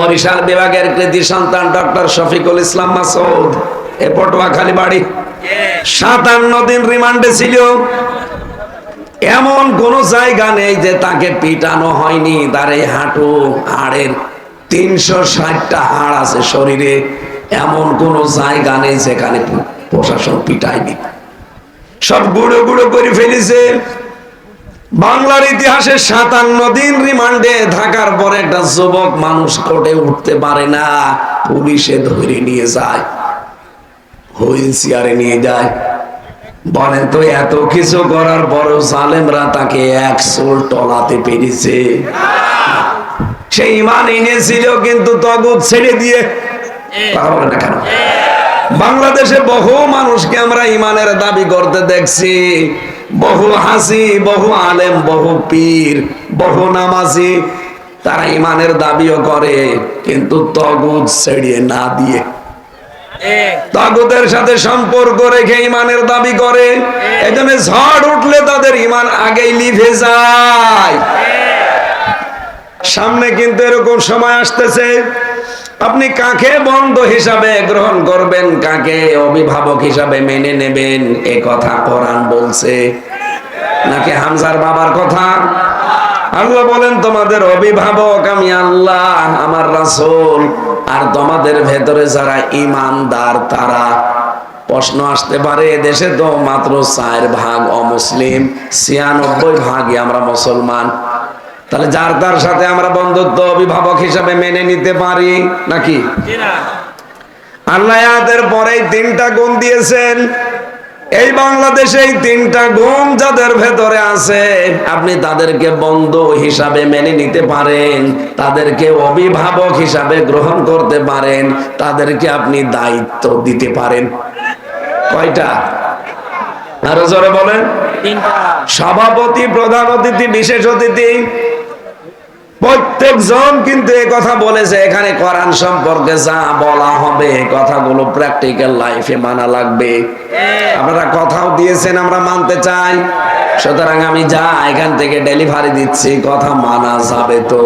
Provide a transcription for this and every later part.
বরিশাল বিভাগের কৃতি সন্তান ডক্টর শফিকুল ইসলাম মাসুদ এ পটুয়াখালী বাড়ি। সাতান্ন দিন রিমান্ডে ছিল। এমন কোন জায়গা নেই যে তাকে পিটানো হয়নি। তার এই হাঁটু, হাড়ের তিনশো ষাটটা হাড় আছে শরীরে। এমন কোন জায়গা নেই যেখানে প্রশাসন পিটায়নি। সব গুঁড়ো গুঁড়ো করে ফেলেছে। বাংলার ইতিহাসে সাতান্ন দিন রিমান্ডে থাকার পর একটা যুবক মানুষ কোর্টে উঠতে পারে না। পুলিশে ধরে নিয়ে যায়। হুইল চেয়ারে নিয়ে যায়। বলেন, তো এত কিছু করার পরও জালেমরা তাকে এক সোল টলাতে পেরেছে। সে ইমান এনেছিল, কিন্তু তগুদ ছেড়ে দিয়ে কেন? বাংলাদেশে বহু মানুষকে আমরা ইমানের দাবি করতে দেখছি। বহু হাসি, বহু আলেম, বহু পীর, বহু নামাজি, তারা ইমানের দাবিও করে, কিন্তু তগুদ ছেড়িয়ে না দিয়ে। তাগুতের সাথে সম্পর্ক রেখে ইমানের দাবি করে, এজন্য ঝড় উঠলে তাদের ইমান আগেই লিভে যায়। সামনে কিন্তু এরকম সময় আসতেছে আপনি কাকে বন্ধ হিসাবে গ্রহণ করবেন, কাকে অভিভাবক হিসাবে মেনে নেবেন, এ কথা কোরআন বলছে। নাকি হামজার বাবার কথা? আল্লাহ বলেন, তোমাদের অভিভাবক আমি আল্লাহ, আমার রাসূল। আর তোমাদের ভেতরে যারা ইমানদার তারা প্রশ্ন আসতে পারে দেশে তো মাত্র চার ভাগ অমুসলিম, ছিয়ানব্বই ভাগই আমরা মুসলমান। তাহলে যার তার সাথে আমরা বন্ধুত্ব অভিভাবক হিসাবে মেনে নিতে পারি নাকি? আল্লাহ আয়াতের পরেই তিনটা গুণ দিয়েছেন। এই বাংলাদেশে এই তিনটা গুণ যাদের ভেতরে আছে আপনি তাদেরকে বন্ধু হিসাবে মেনে নিতে পারেন তাদেরকে অভিভাবক হিসাবে গ্রহণ করতে পারেন তাদেরকে আপনি দায়িত্ব দিতে পারেন। কয়টা? আরও জোরে বলেন। সভাপতি প্রধান অতিথি বিশেষ অতিথি প্রত্যেকজন কিন্তু এই কথা বলেছে, এখানে কোরআন সম্পর্কে যা বলা হবে কথাগুলো প্র্যাকটিক্যাল লাইফে মানা লাগবে। আপনারা কথাও দিয়েছেন, আমরা মানতে চাই। সুতরাং আমি যা এখান থেকে ডেলিভারি দিচ্ছি, কথা মানা যাবে তো।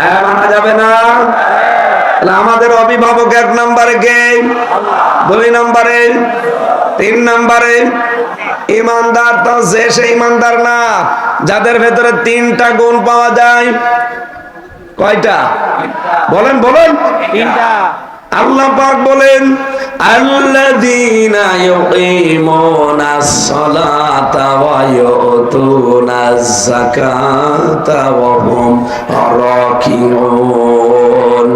হ্যাঁ মানা যাবে না? আমাদের অভিভাবক এক নম্বরে কে? দুই নম্বরে? তিন নম্বরে? ইমানদার তো যে সে ইমানদার না, যাদের ভেতরে তিনটা গুণ পাওয়া যায়, কয়টা? বলেন বলেন। তিনটা। আল্লাহ পাক বলেন, আল্লাযীনা ইউকিমুনাস সালাতা ওয়া ইউতুনাজ যাকাতা ওয়া হুম রাকিউন।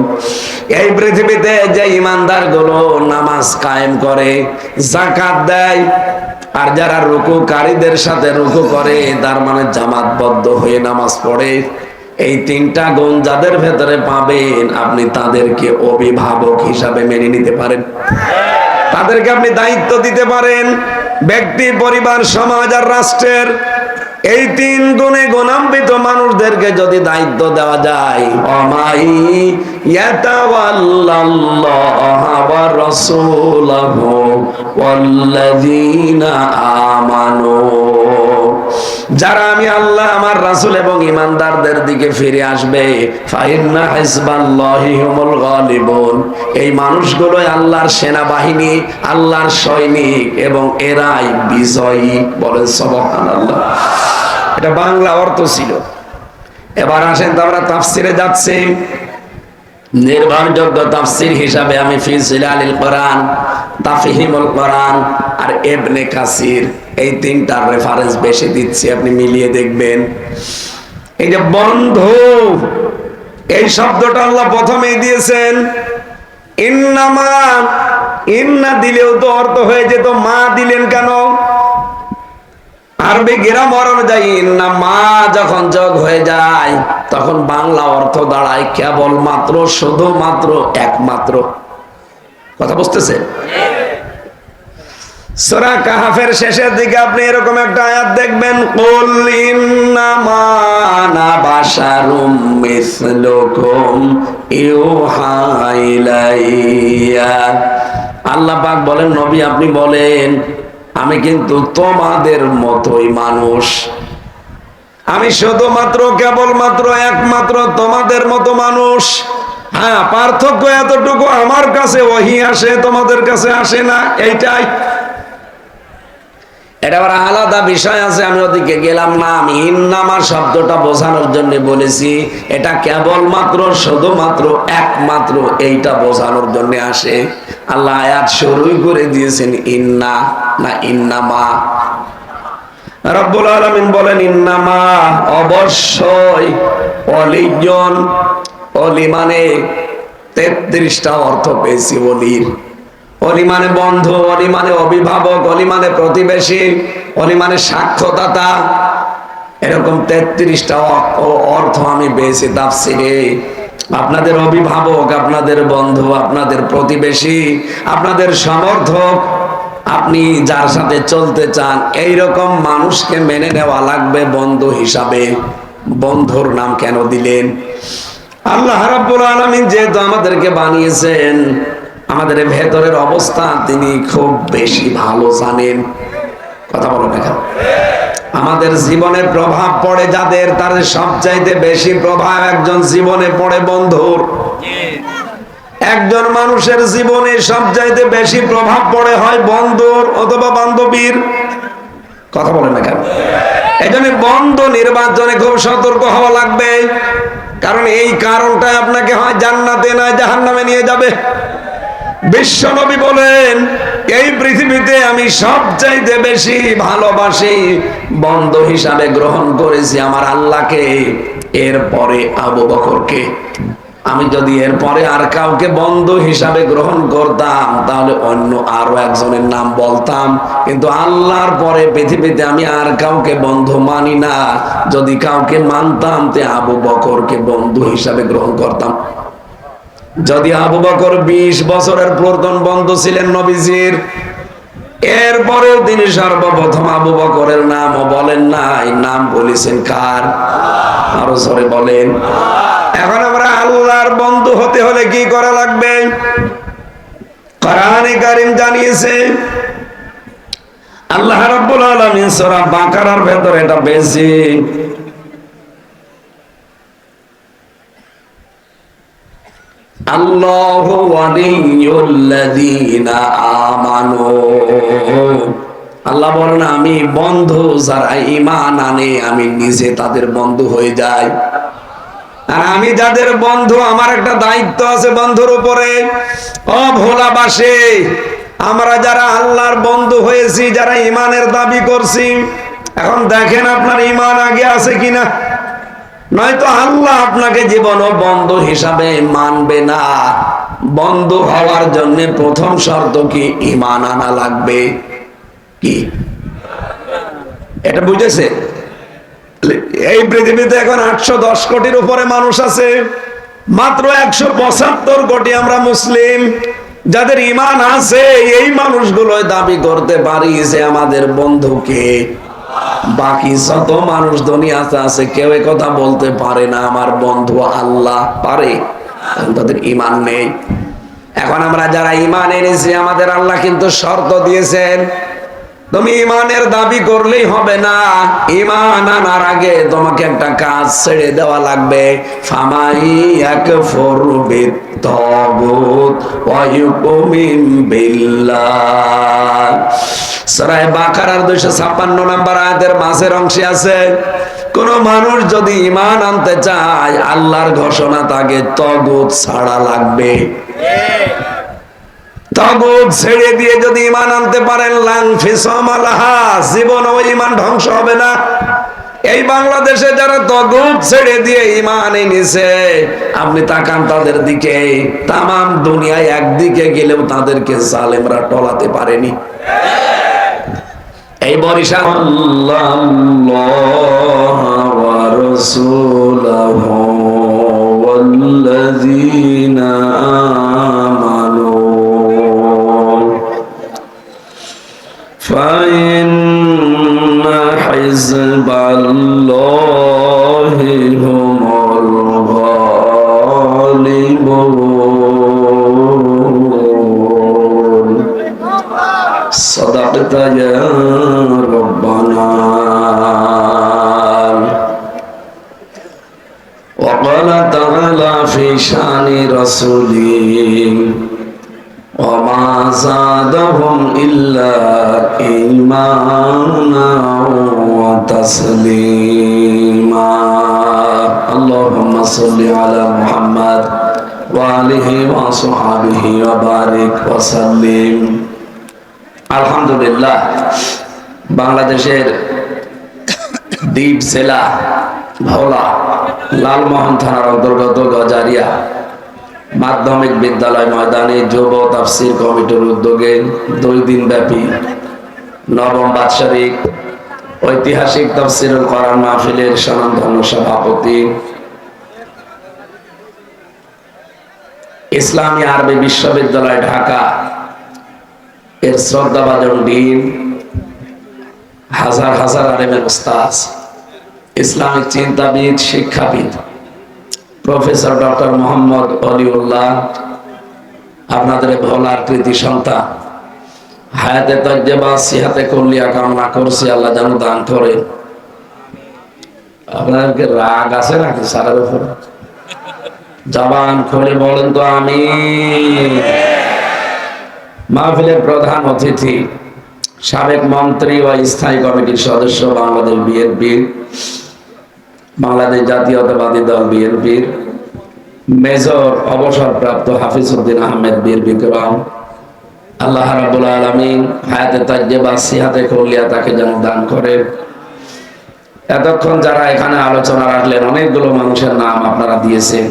এই পৃথিবীতে যে ইমানদারগুলো নামাজ কায়েম করে জাকাত দেয়, আর যারা রুকুকারীদের সাথে রুকু করে, তার মানে জামাতবদ্ধ হয়ে নামাজ পড়ে। এই তিনটা গুণ যাদের ভেতরে পাবেন, আপনি তাদেরকে অভিভাবক হিসাবে মেনে নিতে পারেন। তাদেরকে আপনি দায়িত্ব দিতে পারেন, ব্যক্তি, পরিবার, সমাজ আর রাষ্ট্রের। এই তিন গুণে গুণান্বিত মানুষদেরকে যদি দায়িত্ব দেওয়া যায়, অমাই ইয়াতাওয়াল্লাল্লাহা যারা আমি আল্লাহ, আমার রাসূল এবং ইমানদারদের দিকে ফিরে আসবে এই মানুষগুলোই আল্লাহর সেনাবাহিনী, আল্লাহর সৈনিক এবং এরাই বিজয়ী বলেন সুবহানাল্লাহ। এটা বাংলা অর্থ ছিল। এবার আসেন তো আমরা তাফসিরে যাচ্ছি। নির্ভরযোগ্য তাফসির হিসাবে আমি ফিজিল আলিল কোরআন, তাফহিমুল কোরআন আর এবনে কাসির, এই তিনটার রেফারেন্স বেশি দিচ্ছি, আপনি মিলিয়ে দেখবেন। এই যে বন্ধু, এই শব্দটা আল্লাহ প্রথমেই দিয়েছেন, ইন্নামা, ইন্না দিলেও তো অর্থ হয়ে যেত, মা দিলেন কেন? আরবি গ্রামার অনুযায়ী না মা যখন যোগ হয়ে যায়, তখন বাংলা অর্থ দাঁড়ায় কেবল মাত্র শুধুমাত্র একমাত্র। কথা বুঝতেছে? সূরা কাহাফের শেষের দিকে আপনি এরকম একটা আয়াত দেখবেন আল্লাহ পাক বলেন, নবী আপনি বলেন আমি কিন্তু তোমাদের মতোই মানুষ। আমি শুধুমাত্র কেবলমাত্র একমাত্র তোমাদের মতো মানুষ। হ্যাঁ পার্থক্য এতটুকু আমার কাছে ওহি আসে, তোমাদের কাছে আসে না, এইটাই। এটা আবার আলাদা বিষয় আছে, আমি ওদিকে গেলাম না। আমি ইন্নামা শব্দটা বোঝানোর জন্য বলেছি, এটা কেবলমাত্র, শুধুমাত্র একমাত্র এইটা বোঝানোর জন্য আসে। আল্লাহ আয়াত শুরুই করে দিয়েছেন, ইন্না না ইন্নামা। রব্বুল আলামিন বলেন, ইন্নামা অবশ্যই অলিজন অলি মানে তেত্রিশটা অর্থ পেয়েছি অলির। অলি মানে বন্ধু অলি মানে অভিভাবক অলি মানে প্রতিবেশী অলি মানে সাক্ষ্যদাতা, এরকম তেত্রিশটা অর্থ আমি পেয়েছি তাফসিরে আপনাদের অভিভাবক, আপনাদের বন্ধু, আপনাদের প্রতিবেশী, আপনাদের সমর্থক, আপনি যার সাথে চলতে চান এই রকম মানুষকে মেনে নেওয়া লাগবে বন্ধু হিসাবে। বন্ধুর নাম কেন দিলেন? আল্লাহ রাব্বুল আলামিন যেহেতু আমাদেরকে বানিয়েছেন আমাদের ভেতরের অবস্থা তিনি খুব বেশি ভালো জানেন। কথা বলো না আমাদের জীবনে প্রভাব পড়ে যাদের তার সবচাইতে বেশি প্রভাব একজন জীবনে পড়ে বন্ধুর। একজন মানুষের জীবনে সবচাইতে বেশি প্রভাব পড়ে হয় বন্ধুর অথবা বান্ধবীর। কথা বলেন না কেন? এই জন্য বন্ধু নির্বাচনে খুব সতর্ক হওয়া লাগবে। কারণ এই কারণটা আপনাকে হয় জান্নাতে না জাহান্নামে নিয়ে যাবে। বিশ্বনবী বলেন, এই পৃথিবীতে আমি সবচাইতে বেশি ভালোবাসি বন্ধু হিসাবে গ্রহণ করেছি আমার আল্লাহকে, এরপরে আবু বকরকে। আমি যদি এরপরে আর কাউকে বন্ধু হিসাবে গ্রহণ করতাম, তাহলে অন্য আরও একজনের নাম বলতাম। কিন্তু আল্লাহর পরে পৃথিবীতে আমি আর কাউকে বন্ধু মানি না। যদি কাউকে মানতাম, তে আবু বকরকে বন্ধু হিসাবে গ্রহণ করতাম। যদি আবু বকর বিশ বছরের প্রথম বন্ধু ছিলেন নবীজির এরপরেও তিনি সর্বপ্রথম আবু বকরের নাম বলেন নাই। নাম বলেছেন কার? আরও সরে বলেন। এখন আমরা আল্লাহর বন্ধু হতে হলে কি করা লাগবে? কোরআনে কারিম জানিয়েছে, আল্লাহ রাব্বুল আলামিন সূরা বাকারার ভেতর এটা বেশি আল্লাহ আমানু। আল্লাহ বলেন, আমি বন্ধু, যারা ইমান আনে, আমি নিজে তাদের বন্ধু হয়ে যাই। আর আমি যাদের বন্ধু, আমার একটা দায়িত্ব আছে বন্ধুর উপরে। ও ভোলাবাসে, আমরা যারা আল্লাহর বন্ধু হয়েছি, যারা ইমানের দাবি করছি, এখন দেখেন আপনার ইমান আগে আছে কিনা। নয়তো আল্লাহ আপনাকে জীবন বন্ধু হিসাবে মানবে না। বন্ধু হওয়ার জন্য প্রথম শর্ত কি? ইমান আনা লাগবে কি? এটা বুঝেছে? এই পৃথিবীতে এখন আটশো দশ কোটির উপরে মানুষ আছে। মাত্র একশো পঁচাত্তর কোটি আমরা মুসলিম। যাদের ইমান আছে, এই মানুষগুলো দাবি করতে পারি যে আমাদের বন্ধুকে বাকি যত মানুষ দুনিয়াতে আছে, কেউ কথা বলতে পারে না, আমার বন্ধু আল্লাহ পারে। তাদের ইমান নেই। এখন আমরা যারা ইমান এনেছি, আমাদের আল্লাহ কিন্তু শর্ত দিয়েছেন, তুমি ইমানের দাবি করলেই হবে না। ইমান আনার আগে তোমাকে একটা কাজ ছেড়ে দেওয়া লাগবে। ফামাই এক ওয়ায়ুকুমিন বিল্লাহ কোন মানুষ যদি ইমান আনতে চায়, আল্লাহর ঘোষণা তাকে তগুত ছাড়া লাগবে। তগুত ছেড়ে দিয়ে যদি ইমান আনতে পারেন, লাং ফিসমালাহা জীবন ওই ইমান ধ্বংস হবে না। এই বাংলাদেশে যারা তগুপ ছেড়ে দিয়ে ইমান এনেছে, আপনি তাকান তাদের দিকে। তামাম দুনিয়ায় একদিকে গেলেও তাদেরকে জালেমরা টলাতে পারেনি। এই বরিশাল বাল زادهم إلا إيمانا وتسليما اللهم صل على محمد وآله وصحبه وبارك وسلم আলহামদুলিল্লাহ বাংলাদেশের দ্বীপ জেলা ভোলা লালমোহন থানার অন্তর্গত গজারিয়া মাধ্যমিক বিদ্যালয় ময়দানে যুব তাফসির কমিটির উদ্যোগে দুই দিন ব্যাপী নবম বাৎসরিক ঐতিহাসিক তফসিরুল করার মাহফিলের সনাতন সভাপতি ইসলামী আরবি বিশ্ববিদ্যালয় ঢাকা এর শ্রদ্ধাভাজন ডিন হাজার হাজার আলেমের উস্তাজ ইসলামিক চিন্তাবিদ, শিক্ষাবিদ। প্রফেসর ডক্টর মোহাম্মদ অলিউল্লাহ, আপনাদের ভোলার কৃতি সন্তান। হায়াতে তজ্জেবা, সিহাতে কল্লিয়া কামনা করছি, আল্লাহ যেন দান করে। আপনাদেরকে রাগ আছে নাকি সারের উপর? জবান খুলে বলেন তো আমি মাহফিলের প্রধান অতিথি, সাবেক মন্ত্রী ও স্থায়ী কমিটির সদস্য বাংলাদেশ বিএনপির বাংলাদেশ জাতীয়তাবাদী দল বিএনপির মেজর অবসরপ্রাপ্ত হাফিজউদ্দিন আহমেদ বীর বিক্রম। আল্লাহ রাবুল আলমিন হায়াতে তাজ্জেবা সিহাতে কলিয়া তাকে যেন দান করে। এতক্ষণ যারা এখানে আলোচনা রাখলেন, অনেকগুলো মানুষের নাম আপনারা দিয়েছেন।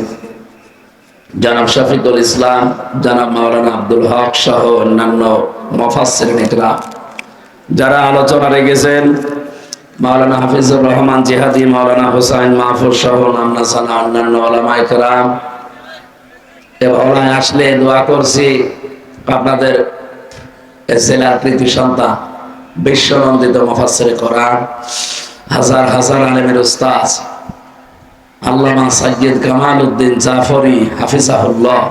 জনাব শফিকুল ইসলাম, জনাব মাওলানা আব্দুল হক সহ অন্যান্য মফাসের নেকরা যারা আলোচনা রেখেছেন মাওলানা হাফিজুর রহমান জিহাদি, মাওলানা হুসাইন মাহফুজ সহ নামনা সানা, অন্যান্য ওলায় আসলে দোয়া করছি আপনাদের জেলার সন্তান, বিশ্বনন্দিত হাজার হাজার আলেমের উস্তাজ আল্লামা সাইয়দ কামাল উদ্দিন জাফরি হাফিজাহুল্লাহ।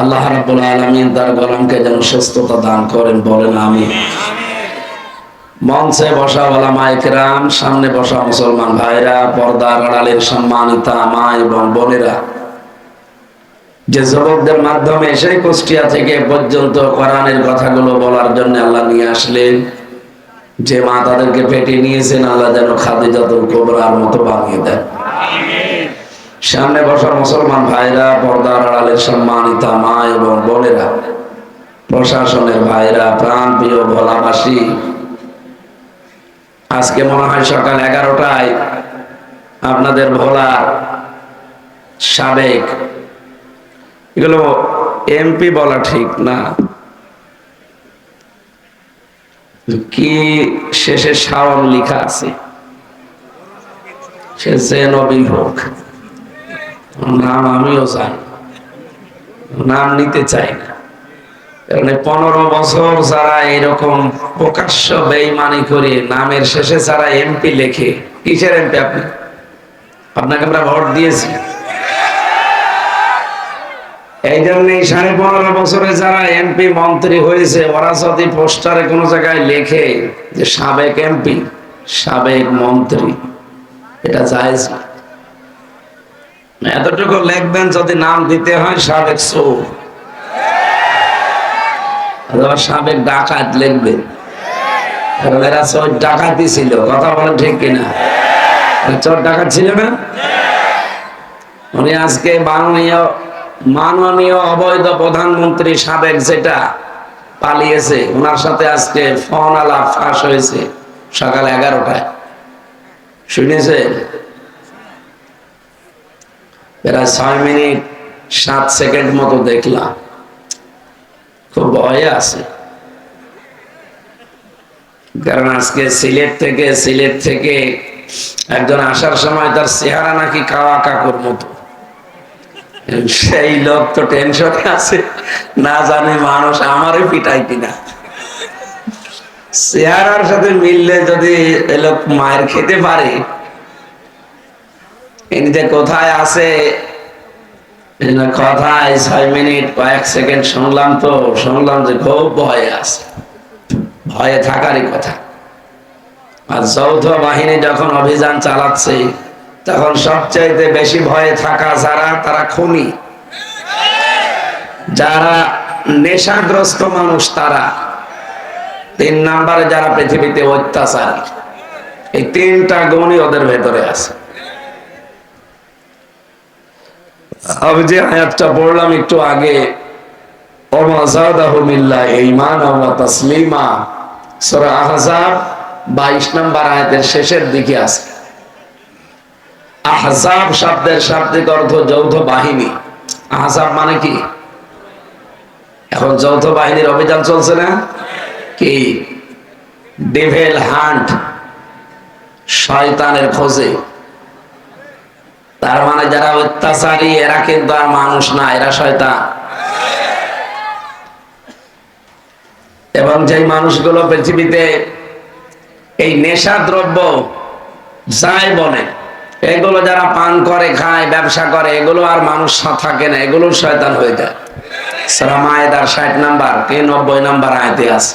আল্লাহ রাব্বুল আলামিন তার গোলামকে যেন সুস্থতা দান করেন, বলেন আমি মঞ্চে বসা ওলামা একরাম সামনে বসা মুসলমান ভাইরা, পর্দার আড়ালের সম্মানিতা মা এবং বোনেরা। যে যুবকদের মাধ্যমে সেই কুষ্টিয়া থেকে পর্যন্ত কোরআনের কথাগুলো বলার জন্য আল্লাহ নিয়ে আসলেন। যে মা তাদেরকে পেটে নিয়েছেন, আল্লাহ যেন খাদিজাতুল কোবরার মতো বানিয়ে দেন। সামনে বসা মুসলমান ভাইরা, পর্দার আড়ালের সম্মানিতা মা এবং বোনেরা। প্রশাসনের ভাইরা প্রাণ প্রিয় ভোলাবাসী আজকে মনে হয় সকাল এগারোটায় আপনাদের ভোলার সাবেক, এগুলো এমপি বলা ঠিক না। কি শেষে শাওন লিখা আছে? সে যে নবী হোক, নাম আমিও জানি, নাম নিতে চাই না। কারণ পনেরো বছর যারা এরকম প্রকাশ্য বেইমানি করে নামের শেষে যারা এমপি লেখে, কিসের এমপি আপনি? আপনাকে আমরা ভোট দিয়েছি। এই জন্যই সাড়ে পনেরো বছরে যারা এমপি মন্ত্রী হয়েছে, ওরা যদি পোস্টারে কোনো জায়গায় লেখে যে সাবেক এমপি, সাবেক মন্ত্রী, এটা জায়েজ এতটুকু লিখবেন যদি নাম দিতে হয় সাবেক চোর সাবেক ডাকাত কারণ এরা চোর ডাকাতি ছিল, কথা বলেন ঠিক কিনা? চোর ডাকাত ছিল না? উনি আজকে মাননীয় মাননীয় অবৈধ প্রধানমন্ত্রী সাবেক যেটা পালিয়েছে ওনার সাথে আজকে ফোন আলাপ ফাঁস হয়েছে সকাল এগারোটায়। শুনেছেন প্রায় ছয় মিনিট, সাত সেকেন্ড মতো দেখলাম। খুব ভয়ে আছে। কারণ আজকে সিলেট থেকে সিলেট থেকে একজন আসার সময় তার চেহারা নাকি কাওয়া কাকুর মতো। সেই লোক তো টেনশনে আছে, না জানে মানুষ আমারই পিটাই কিনা। চেহারার সাথে মিললে যদি লোক মায়ের খেতে পারে এমনিতে কোথায় আছে কথায় ছয় মিনিট কয়েক সেকেন্ড শুনলাম তো, শুনলাম যে খুব ভয়ে আছে। ভয়ে থাকারই কথা। আর যৌথ বাহিনী যখন অভিযান চালাচ্ছে, তখন সবচাইতে বেশি ভয়ে থাকা যারা, তারা খুনি। যারা নেশাগ্রস্ত মানুষ, তারা। তিন নাম্বারে যারা পৃথিবীতে অত্যাচার। এই তিনটা গুণই ওদের ভেতরে আছে। আমি যে আয়াতটা পড়লাম একটু আগে মানে এখন যৌথ বাহিনীর অভিযান চলছে না? কি? ডেভেল হান্ট শয়তানের খোঁজে। তার মানে যারা অত্যাচারী, এরা কিন্তু আর মানুষ না, এরা শয়তান। এবং যেই মানুষগুলো পৃথিবীতে এই নেশা দ্রব্য যাই বলে এগুলো যারা পান করে, খায়, ব্যবসা করে, এগুলো আর মানুষ থাকে না এগুলো শয়তান হয়ে যায়। সারা মায়েদার ষাট নাম্বার কে নব্বই নাম্বার আয়তে আছে।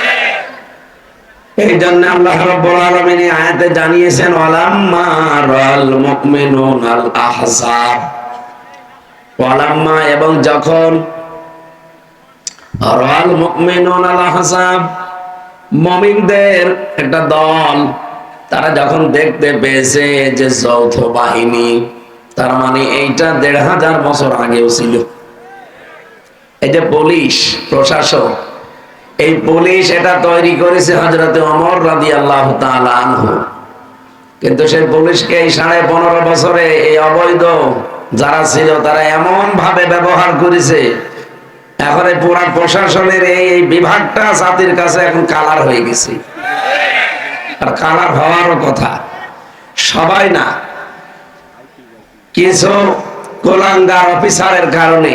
এই জন্য আল্লাহ আলামিন আয়াতে জানিয়েছেন মুমিনুন আল আহজাব। ওয়ালাম্মা এবং যখন রাল মুমিনুন আল আহজাব, মুমিনদের একটা দল, তারা যখন দেখতে পেয়েছে যে যৌথ বাহিনী, তার মানে এইটা দেড় হাজার বছর আগেও ছিল। এই যে পুলিশ প্রশাসন এই পুলিশ এটা তৈরি করেছে হজরত অমর রাদি আল্লাহ আনহু। কিন্তু সেই পুলিশকে এই সাড়ে পনেরো বছরে এই অবৈধ যারা ছিল, তারা এমন ভাবে ব্যবহার করেছে। এখন এই পুরা প্রশাসনের এই বিভাগটা জাতির কাছে এখন কালার হয়ে গেছে। আর কালার হওয়ারও কথা। সবাই না, কিছু কোলাঙ্গার অফিসারের কারণে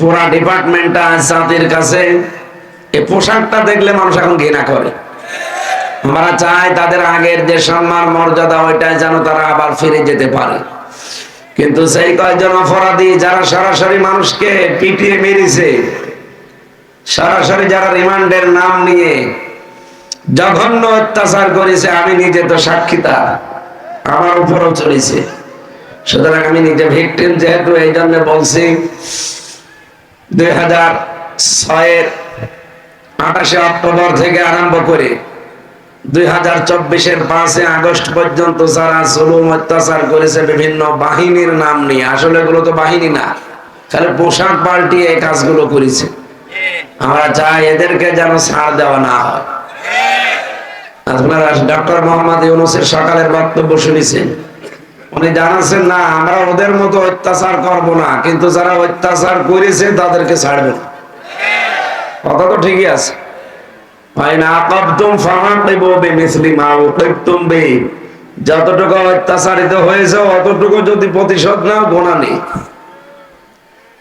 পুরা ডিপার্টমেন্টটা জাতির কাছে এই পোশাকটা দেখলে মানুষ এখন ঘৃণা করে। আমরা চাই তাদের আগের যে সম্মান, মর্যাদা, ওইটাই যেন তারা আবার ফিরে যেতে পারে। কিন্তু সেই কয়েকজন অপরাধী যারা সরাসরি মানুষকে পিটিয়ে মেরেছে, সরাসরি যারা রিমান্ডের নাম নিয়ে জঘন্য অত্যাচার করেছে, আমি নিজে তো সাক্ষী তার আমার উপরও চলেছে। সুতরাং আমি নিজে ভিকটিম যেহেতু এই জন্য বলছি, দুই হাজার ছয়ের আঠাশে অক্টোবর থেকে আরম্ভ করে দুই হাজার চব্বিশের পাঁচে আগস্ট পর্যন্ত যারা জুলুম, অত্যাচার করেছে, বিভিন্ন বাহিনীর নাম নিয়ে, আসলে এগুলো তো বাহিনী না, খালি পোশাক পাল্টিয়ে এই কাজগুলো করেছে। আমরা চাই এদেরকে যেন ছাড় দেওয়া না হয়। আপনারা ডক্টর মোহাম্মদ ইউনুসের সকালের বক্তব্য শুনেছেন। উনি জানাচ্ছেন, না, আমরা ওদের মতো অত্যাচার করব না, কিন্তু যারা অত্যাচার করেছে তাদেরকে ছাড়বে না। কথা তো ঠিকই আছে। যতটুকু অত্যাচারিত হয়েছে, অতটুকু যদি প্রতিশোধ নেই।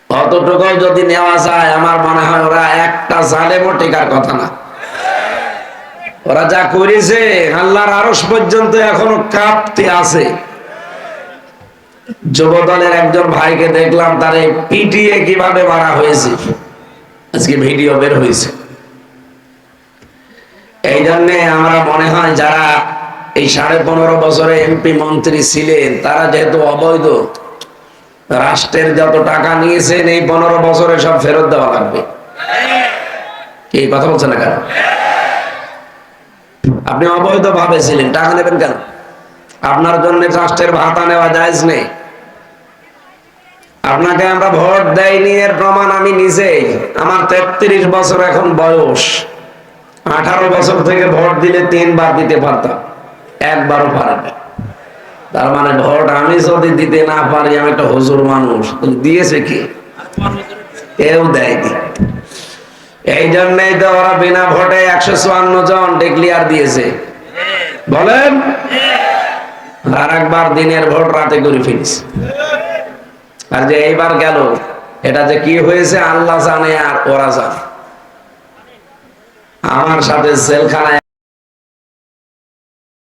অতটুকু যদি নেওয়া যায়, আমার মনে হয় ওরা একটা কথা না। ওরা যা করেছে, আল্লাহর আরস পর্যন্ত এখনও কাঁপতে আছে। যুব দলের একজন ভাইকে দেখলাম, তারে পিটিয়ে কীভাবে মারা হয়েছে। আজকে ভিডিও বের হয়েছে। এই জন্যে আমরা মনে হয় যারা এই সাড়ে পনেরো বছরে এমপি মন্ত্রী ছিলেন, তারা যেহেতু অবৈধ, রাষ্ট্রের যত টাকা নিয়েছেন, এই পনেরো বছরে সব ফেরত দেওয়া লাগবে। এই কথা বলছেন না কেন? আপনি অবৈধ ভাবে ছিলেন, টাকা নেবেন কেন? আপনার জন্য রাষ্ট্রের ভাতা নেওয়া যায় নেই। আপনাকে আমরা ভোট দেয়নি, এর প্রমাণ আমি নিজেই। আমার তেত্রিশ বছর এখন বয়স। আঠারো বছর থেকে ভোট দিলে তিনবার দিতে পারতাম, একবারও পারে না তার মানে ভোট আমি যদি দিতে না পারি, আমি একটা হুজুর মানুষ। দিয়েছে কি? কেউ দেয়নি। এই জন্যই তো ওরা বিনা ভোটে একশো চুয়ান্ন জন ডিক্লিয়ার দিয়েছে। বলেন? আর একবার দিনের ভোট রাতে করে ফেলিস আর যে এইবার গেল, এটা যে কি হয়েছে, আল্লাহ জানে আর ওরা জানে। আমার সাথে জেলখানায়